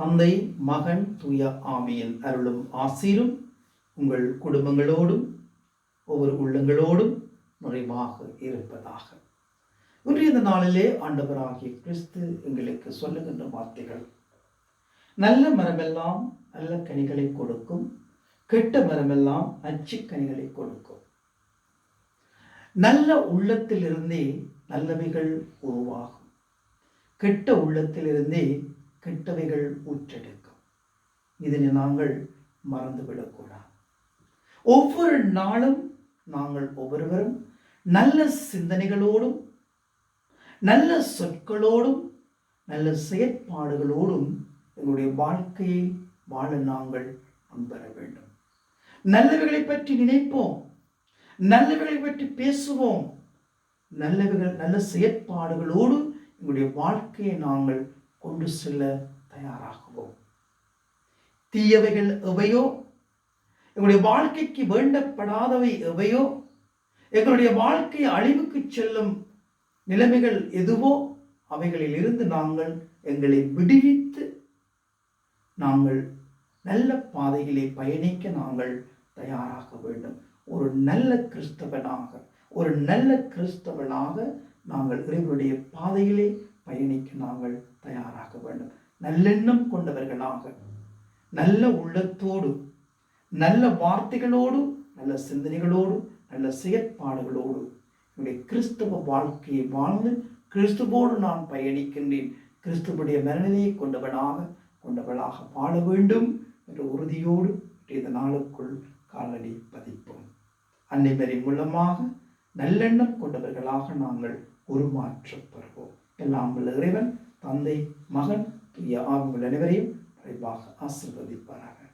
தந்தை மகன் தூய ஆவியின் அருளும் ஆசீரும் உங்கள் குடும்பங்களோடும் ஒவ்வொரு உள்ளங்களோடும் நிறைவாக இருப்பதாக. இன்றைய இந்த நாளிலே ஆண்டவராகிய கிறிஸ்து எங்களுக்கு சொல்லுகின்ற வார்த்தைகள். நல்ல மரமெல்லாம் நல்ல கனிகளை கொடுக்கும். கெட்ட மரமெல்லாம் நச்சு கனிகளை கொடுக்கும். நல்ல உள்ளத்திலிருந்தே நல்லவைகள் உருவாகும். கெட்ட உள்ளத்திலிருந்தே கெட்டவைகள் ஊற்றெடுக்கும். இதனை நாங்கள் மறந்துவிடக்கூடாது. ஒவ்வொரு நாளும் நாங்கள் ஒவ்வொருவரும் நல்ல சிந்தனைகளோடும் நல்ல சொற்களோடும் நல்ல செயற்பாடுகளோடும் எங்களுடைய வாழ்க்கையை வாழ நாங்கள் முன்வர வேண்டும். நல்லவைகளை பற்றி நினைப்போம். நல்லவைகளை பற்றி பேசுவோம். நல்லவைகள் நல்ல செயற்பாடுகளோடு எங்களுடைய வாழ்க்கையை நாங்கள் கொண்டு செல்ல தயாராகுவோம். தீயவைகள் எவையோ? எங்களுடைய வாழ்க்கைக்கு வேண்டப்படாதவை எவையோ? எங்களுடைய வாழ்க்கை அழிவுக்கு செல்லும் நிலைமைகள் எதுவோ? அவைகளில் இருந்து நாங்கள் எங்களை விடுவித்து நாங்கள் நல்ல பாதையிலே பயணிக்க நாங்கள் தயாராக வேண்டும். ஒரு நல்ல கிறிஸ்தவனாக ஒரு நல்ல கிறிஸ்தவனாக நாங்கள் இறைவனுடைய பாதையிலே பயணிக்க நாங்கள் தயாராக வேண்டும். நல்லெண்ணம் கொண்டவர்களாக நல்ல உள்ளத்தோடு நல்ல வார்த்தைகளோடு நல்ல சிந்தனைகளோடு நல்ல செயற்பாடுகளோடு என்னுடைய கிறிஸ்தவ வாழ்க்கையை வாழ்ந்து கிறிஸ்துவோடு நான் பயணிக்கின்றேன். கிறிஸ்துவுடைய மனநிலையை கொண்டவனாக கொண்டவளாக வாழ வேண்டும் என்ற உறுதியோடு இந்த நாளுக்குள் காலடி பதிப்போம். அன்னைவரின் மூலமாக நல்லெண்ணம் கொண்டவர்களாக நாங்கள் உருமாற்றப்படுவோம். எல்லாம் உள்ள இறைவன் தந்தை மகன் தூய ஆவிகள் அனைவரையும் விரைவாக ஆசிர்வதிப்பார்கள்